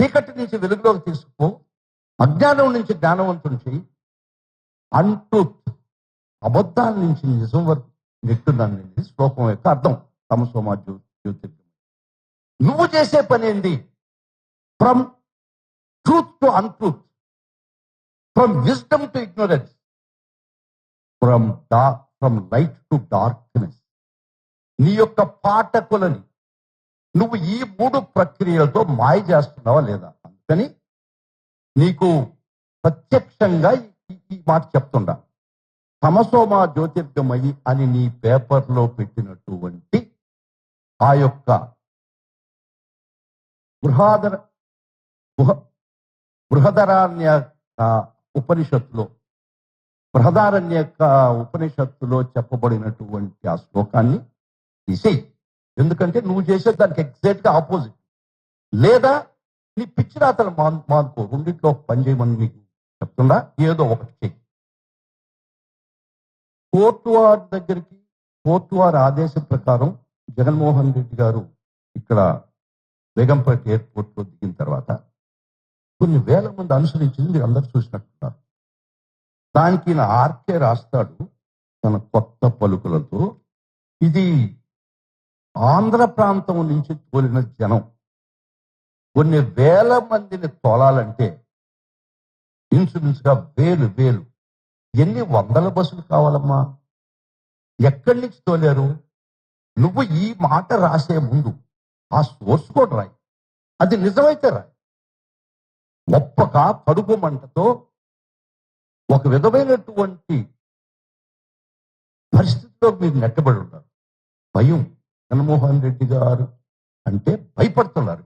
చీకటి నుంచి వెలుగులోకి తీసుకో అజ్ఞానం నుంచి జ్ఞానవంతుని చేయి అన్ట్రూత్ అబద్ధాల నుంచి నిజం వరకు నెట్టుననేది శ్లోకం యొక్క అర్థం. తమసోమా జ్యో జ్యోతిర్గమయ నువ్వు చేసే పని ఏంటి from truth to untruth. From wisdom to ignorance. From dark from light to darkness. నీ యొక్క పాఠకులని నువ్వు ఈ మూడు ప్రక్రియలతో మాయ చేస్తున్నావా లేదా? అందుకని నీకు ప్రత్యక్షంగా ఈ- మాట చెప్తుండా. తమసోమా జ్యోతిర్గమయి అని నీ పేపర్లో పెట్టినటువంటి ఆ యొక్క బృహాదర బృహ- బృహదరాన్య ఉపనిషత్తులో బృహదారణ్య ఉపనిషత్తులో చెప్పబడినటువంటి ఆ శ్లోకాన్ని తీసేయి. ఎందుకంటే నువ్వు చేసే దానికి ఎగ్జాక్ట్గా ఆపోజిట్ లేదా నీ పిచ్చి రాతలు మా మానుకో. రెండింటిలో పని చేయమని నీకు చెప్తున్నా ఏదో ఒకటి చెయ్యి. కోర్టు వారి దగ్గరికి కోర్టు వారి ఆదేశం ప్రకారం జగన్మోహన్ రెడ్డి గారు ఇక్కడ బేగంపేట ఎయిర్పోర్ట్లో దిగిన తర్వాత కొన్ని వేల మంది అనుసరించింది మీరు అందరు చూసినట్టున్నారు. దానికి ఈయన ఆర్కే రాస్తాడు తన కొత్త పలుకులతో. ఇది ఆంధ్ర ప్రాంతం నుంచి తోలిన జనం కొన్ని వేల మందిని తోలాలంటే ఇన్సూరెన్స్గా వేలు వేలు. ఎన్ని వందల బస్సులు కావాలమ్మా? ఎక్కడి నుంచి తోలారు? నువ్వు ఈ మాట రాసే ముందు ఆ సోర్స్ కూడా రాయి. అది నిజమైతే రాయి. ఒప్పక కడుపు మంటతో ఒక విధమైనటువంటి పరిస్థితిలో మీరు నెట్టబడి ఉన్నారు భయం. జగన్మోహన్ రెడ్డి గారు అంటే భయపడుతున్నారు.